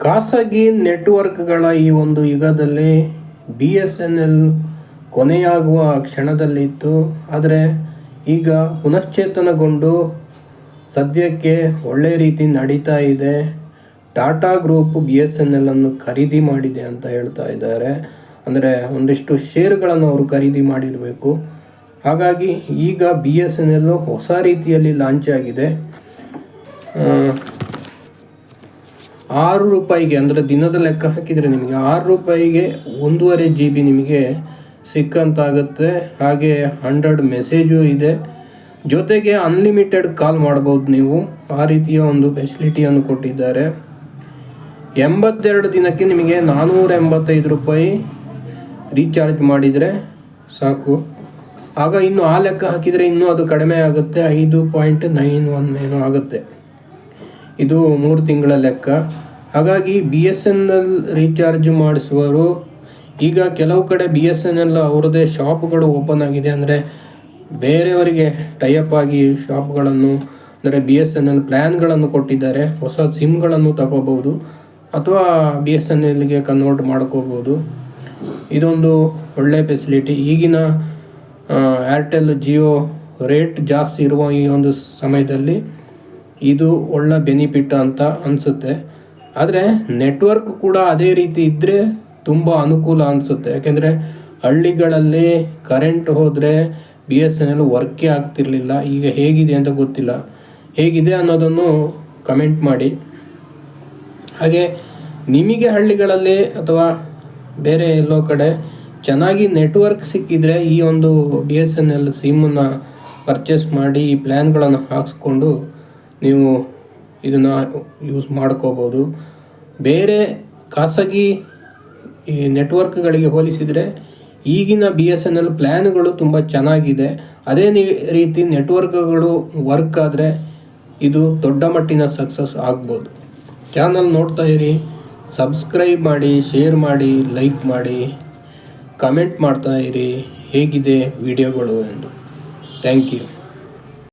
ಖಾಸಗಿ ನೆಟ್ವರ್ಕ್ಗಳ ಈ ಒಂದು ಯುಗದಲ್ಲಿ ಬಿ ಎಸ್ ಎನ್ ಎಲ್ ಕೊನೆಯಾಗುವ ಕ್ಷಣದಲ್ಲಿತ್ತು. ಆದರೆ ಈಗ ಪುನಶ್ಚೇತನಗೊಂಡು ಸದ್ಯಕ್ಕೆ ಒಳ್ಳೆ ರೀತಿ ನಡೀತಾ ಇದೆ. Tata group B S N L ಅನ್ನು ಖರೀದಿ ಮಾಡಿದೆ ಅಂತ ಹೇಳ್ತಾ ಇದ್ದಾರೆ. ಅಂದರೆ ಒಂದಿಷ್ಟು ಷೇರುಗಳನ್ನು ಅವರು ಖರೀದಿ ಮಾಡಿರಬೇಕು. ಹಾಗಾಗಿ ಈಗ ಬಿ ಎಸ್ ಎನ್ ಎಲ್ ಹೊಸ ರೀತಿಯಲ್ಲಿ ಲಾಂಚ್ ಆಗಿದೆ ಆರು ರೂಪಾಯಿಗೆ ಅಂದರೆ ದಿನದ ಲೆಕ್ಕ ಹಾಕಿದರೆ ನಿಮಗೆ ಆರು ರೂಪಾಯಿಗೆ ಒಂದೂವರೆ ಜಿ ಬಿ ನಿಮಗೆ ಸಿಕ್ಕಂತಾಗುತ್ತೆ. ಹಾಗೆ ಹಂಡ್ರೆಡ್ ಮೆಸೇಜು ಇದೆ. ಜೊತೆಗೆ ಅನ್ಲಿಮಿಟೆಡ್ ಕಾಲ್ ಮಾಡ್ಬೋದು ನೀವು. ಆ ರೀತಿಯ ಒಂದು ಫೆಸಿಲಿಟಿಯನ್ನು ಕೊಟ್ಟಿದ್ದಾರೆ. ಎಂಬತ್ತೆರಡು ದಿನಕ್ಕೆ ನಿಮಗೆ ನಾನ್ನೂರ ಎಂಬತ್ತೈದು ರೂಪಾಯಿ ರೀಚಾರ್ಜ್ ಮಾಡಿದರೆ ಸಾಕು. ಆಗ ಇನ್ನು ಆ ಲೆಕ್ಕ ಹಾಕಿದರೆ ಇನ್ನೂ ಅದು ಕಡಿಮೆ ಆಗುತ್ತೆ. ಐದು ಪಾಯಿಂಟ್ ನೈನ್ ಒನ್ ಏನೋ ಆಗುತ್ತೆ. ಇದು ಮೂರು ತಿಂಗಳ ಲೆಕ್ಕ. ಹಾಗಾಗಿ B S N L recharge ಮಾಡಿಸುವರು ಈಗ ಕೆಲವು ಕಡೆ ಬಿ ಎಸ್ ಎನ್ ಎಲ್ ಅವ್ರದ್ದೇ ಶಾಪ್ಗಳು ಓಪನ್ ಆಗಿದೆ ಅಂದರೆ ಬೇರೆಯವರಿಗೆ ಟೈಅಪ್ ಆಗಿ ಶಾಪ್ಗಳನ್ನು, ಅಂದರೆ ಬಿ ಎಸ್ ಎನ್ ಎಲ್ ಪ್ಲ್ಯಾನ್ಗಳನ್ನು ಕೊಟ್ಟಿದ್ದಾರೆ, ಹೊಸ ಸಿಮ್ಗಳನ್ನು ತಗೋಬೋದು ಅಥವಾ ಬಿ ಎಸ್ ಎನ್ ಎಲ್ಗೆ ಕನ್ವರ್ಟ್ ಮಾಡ್ಕೋಬೋದು ಇದೊಂದು ಒಳ್ಳೆ ಫೆಸಿಲಿಟಿ ಈಗಿನ ಏರ್ಟೆಲ್ ಜಿಯೋ ರೇಟ್ ಜಾಸ್ತಿ ಇರುವ ಈ ಒಂದು ಸಮಯದಲ್ಲಿ ಇದು ಒಳ್ಳೆ ಬೆನಿಫಿಟ್ ಅಂತ ಅನಿಸುತ್ತೆ. ಆದರೆ ನೆಟ್ವರ್ಕ್ ಕೂಡ ಅದೇ ರೀತಿ ಇದ್ದರೆ ತುಂಬ ಅನುಕೂಲ ಅನಿಸುತ್ತೆ. ಯಾಕೆಂದರೆ ಹಳ್ಳಿಗಳಲ್ಲಿ ಕರೆಂಟ್ ಹೋದರೆ ಬಿ ಎಸ್ ಎನ್ ಎಲ್ ವರ್ಕೇ ಆಗ್ತಿರಲಿಲ್ಲ. ಈಗ ಹೇಗಿದೆ ಅಂತ ಗೊತ್ತಿಲ್ಲ. ಹೇಗಿದೆ ಅನ್ನೋದನ್ನು ಕಮೆಂಟ್ ಮಾಡಿ. ಹಾಗೆ ನಿಮಗೆ ಹಳ್ಳಿಗಳಲ್ಲಿ ಅಥವಾ ಬೇರೆ ಎಲ್ಲೋ ಕಡೆ ಚೆನ್ನಾಗಿ ನೆಟ್ವರ್ಕ್ ಸಿಕ್ಕಿದರೆ ಈ ಒಂದು ಬಿ ಎಸ್ ಎನ್ ಎಲ್ ಸಿಮ್ಮನ್ನು ಪರ್ಚೇಸ್ ಮಾಡಿ ಈ ಪ್ಲ್ಯಾನ್ಗಳನ್ನು ಹಾಕ್ಸ್ಕೊಂಡು ನೀವು ಇದನ್ನು ಯೂಸ್ ಮಾಡ್ಕೋಬೋದು. ಬೇರೆ ಖಾಸಗಿ, ಈ ನೆಟ್ವರ್ಕ್ಗಳಿಗೆ ಹೋಲಿಸಿದರೆ ಈಗಿನ ಬಿ ಎಸ್ ಎನ್ ಎಲ್ ಪ್ಲ್ಯಾನ್ಗಳು ತುಂಬ ಚೆನ್ನಾಗಿದೆ. ಅದೇ ರೀತಿ ನೆಟ್ವರ್ಕ್ಗಳು ವರ್ಕ್ ಆದರೆ ಇದು ದೊಡ್ಡ ಮಟ್ಟಿನ ಸಕ್ಸಸ್ ಆಗ್ಬೋದು. ಚಾನಲ್ ನೋಡ್ತಾ ಇರಿ ಸಬ್ಸ್ಕ್ರೈಬ್ ಮಾಡಿ ಶೇರ್ ಮಾಡಿ ಲೈಕ್ ಮಾಡಿ ಕಮೆಂಟ್ ಮಾಡ್ತಾ ಇರಿ, ಹೇಗಿದೆ ವಿಡಿಯೋಗಳು ಎಂದು. Thank you